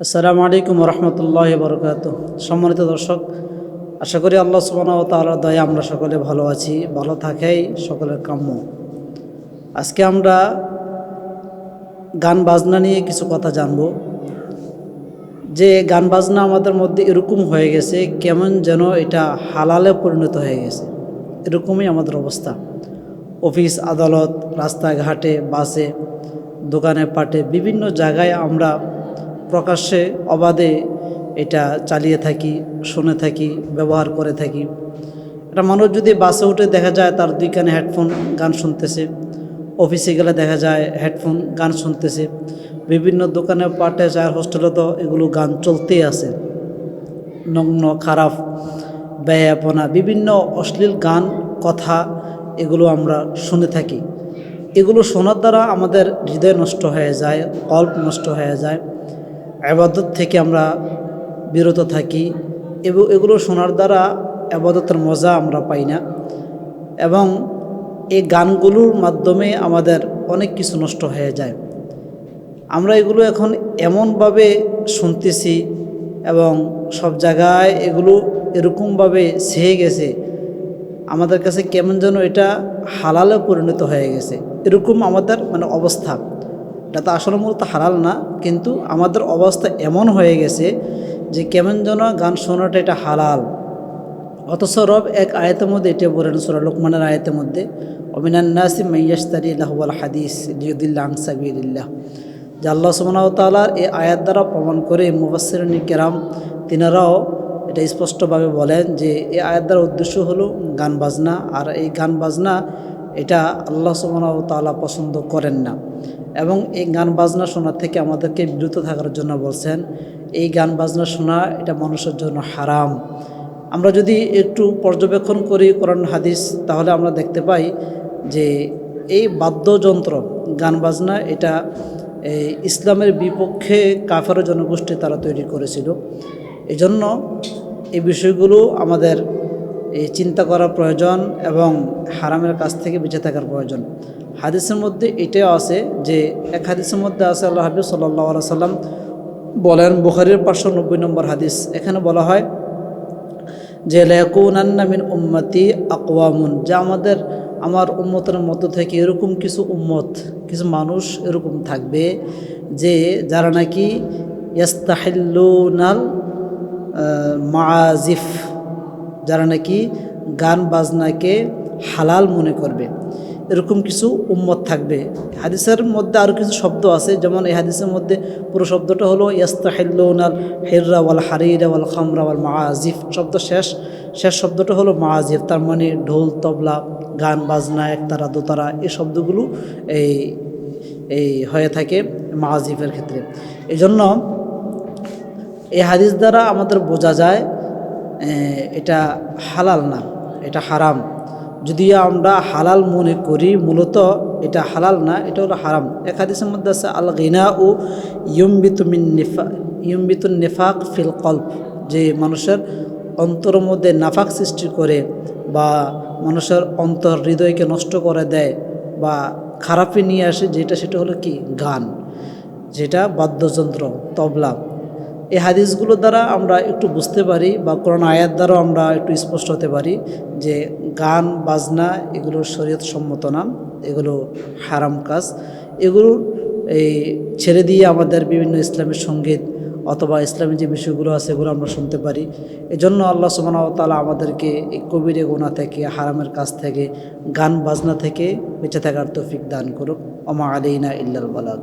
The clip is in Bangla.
আসসালামু আলাইকুম রহমতুল্লাহ বরকাত সম্মানিত দর্শক, আশা করি আল্লাহ সুবাহ তালার দয়া আমরা সকলে ভালো আছি, ভালো থাকাই সকলের কাম্য। আজকে আমরা গান বাজনা নিয়ে কিছু কথা জানব। যে গান বাজনা আমাদের মধ্যে এরকম হয়ে গেছে, কেমন যেন এটা হালালে পরিণত হয়ে গেছে। এরকমই আমাদের অবস্থা। অফিস, আদালত, রাস্তাঘাটে, বাসে, দোকানে, পাটে, বিভিন্ন জায়গায় আমরা প্রকাশ্যে, অবাধে এটা চালিয়ে থাকি, শুনে থাকি, ব্যবহার করে থাকি। একটা মানুষ যদি বাসে উঠে দেখা যায় তার দুই কানে হেডফোন গান শুনতেছে, অফিসে গেলে দেখা যায় হেডফোন গান শুনতেছে, বিভিন্ন দোকানে, পাটে চায়ের হোস্টেলে তো এগুলো গান চলতেই আছে। নগ্ন, খারাপ, ব্যয়াপনা, বিভিন্ন অশ্লীল গান, কথা এগুলো আমরা শুনে থাকি। এগুলো শোনার দ্বারা আমাদের হৃদয় নষ্ট হয়ে যায়, কল্প নষ্ট হয়ে যায়। আবাদত থেকে আমরা বিরত থাকি এবং এগুলো শোনার দ্বারা আবাদতের মজা আমরা পাই না। এবং এই গানগুলোর মাধ্যমে আমাদের অনেক কিছু নষ্ট হয়ে যায়। আমরা এগুলো এখন এমনভাবে শুনতেছি এবং সব জায়গায় এগুলো এরকমভাবে ছেয়ে গেছে, আমাদের কাছে কেমন যেন এটা হালালে পরিণত হয়ে গেছে। এরকম আমাদের মানে অবস্থা। এটা তো আসলে মূলত হারাল না, কিন্তু আমাদের অবস্থা এমন হয়ে গেছে যে কেমন যেন গান শোনাটা এটা হালাল। অথচ রব এক আয়তের মধ্যে এটা বলেন, সুরা লোকমানের আয়তের মধ্যে অমিনান্নাসি মাইয়াস্তারি আল্লাহল হাদিস লিউদ্দিল্লা আনসাবিল্লাহ যে আল্লাহ সুবাহ তালার এই আয়াত দ্বারা প্রমাণ করে মুবাসিনী কেরাম, তিনারাও এটা স্পষ্টভাবে বলেন যে এই আয়াত দ্বারা উদ্দেশ্য হলো গান বাজনা, আর এই গান বাজনা এটা আল্লাহ সুবাহ তালা পছন্দ করেন না। এবং এই গান বাজনা শোনা থেকে আমাদেরকে বিরত থাকার জন্য বলছেন, এই গান বাজনা শোনা এটা মানুষের জন্য হারাম। আমরা যদি একটু পর্যবেক্ষণ করি কোরআন, হাদিস, তাহলে আমরা দেখতে পাই যে এই বাদ্যযন্ত্র, গান বাজনা এটা ইসলামের বিপক্ষে কাফের জনগোষ্ঠী তারা তৈরি করেছিল। এজন্য এই বিষয়গুলো আমাদের এই চিন্তা করা প্রয়োজন এবং হারামের কাছ থেকে বেঁচে থাকার প্রয়োজন। হাদিসের মধ্যে এটাও আছে যে, এক হাদিসের মধ্যে আছে, আল্লাহ হাবিব সাল্লাহ সাল্লাম বলেন, বুখারির পাঁচশো নব্বই নম্বর হাদিস। এখানে বলা হয় যে লেকুনান্না মিন উম্মতি আকওয়ামুন। যা আমাদের, আমার উম্মতের মধ্য থেকে এরকম কিছু উম্মত, কিছু মানুষ এরকম থাকবে যে, যারা নাকি ইয়াস্তাহিল্লুনাল মাজিফ যারা নাকি গান বাজনাকে হালাল মনে করবে। এরকম কিছু উম্মত থাকবে। হাদিসের মধ্যে আরও কিছু শব্দ আছে, যেমন এই হাদিসের মধ্যে পুরো শব্দটা হলো ইয়াস্তাহিল্লুনাল হিররা ওয়াল হারিরা ওয়াল খামরা ওয়াল মাজিফ শব্দ শেষ। শেষ শব্দটা হলো মাজিফ তার মানে ঢোল, তবলা, গান, বাজনা, একতারা, দোতারা, এই শব্দগুলো এই এই হয়ে থাকে মাজিফের ক্ষেত্রে। এই জন্য এই হাদিস দ্বারা আমাদের বোঝা যায় এটা হালাল না, এটা হারাম। যদি আমরা হালাল মনে করি, মূলত এটা হালাল না, এটা হলো হারাম। এক হাদিসের মধ্যে আছে আল গিনা ও ইয়ম্বিতুমিন নেফা ইয়ম্বিতুন নেফাক ফিল কল্প যে মানুষের অন্তর মধ্যে নাফাক সৃষ্টি করে বা মানুষের অন্তর হৃদয়কে নষ্ট করে দেয় বা খারাপে নিয়ে আসে, যেটা সেটা হলো কি? গান, যেটা বাদ্যযন্ত্র, তবলা। এই হাদিসগুলোর দ্বারা আমরা একটু বুঝতে পারি বা কোরআন আয়াত দ্বারাও আমরা একটু স্পষ্ট হতে পারি যে গান, বাজনা এগুলো শরীয়ত সম্মত না, এগুলো হারাম কাজ। এগুলো এই ছেড়ে দিয়ে আমাদের বিভিন্ন ইসলামের সংগীত অথবা ইসলামের যে বিষয়গুলো আছে এগুলো আমরা শুনতে পারি। এজন্য আল্লাহ সুবাহ তালা আমাদেরকে এই কবিরে গোনা থেকে, হারামের কাজ থেকে, গান, বাজনা থেকে বেঁচে থাকার তৌফিক দান করুক। অমা আলীনা ইল্লাল বালাগ।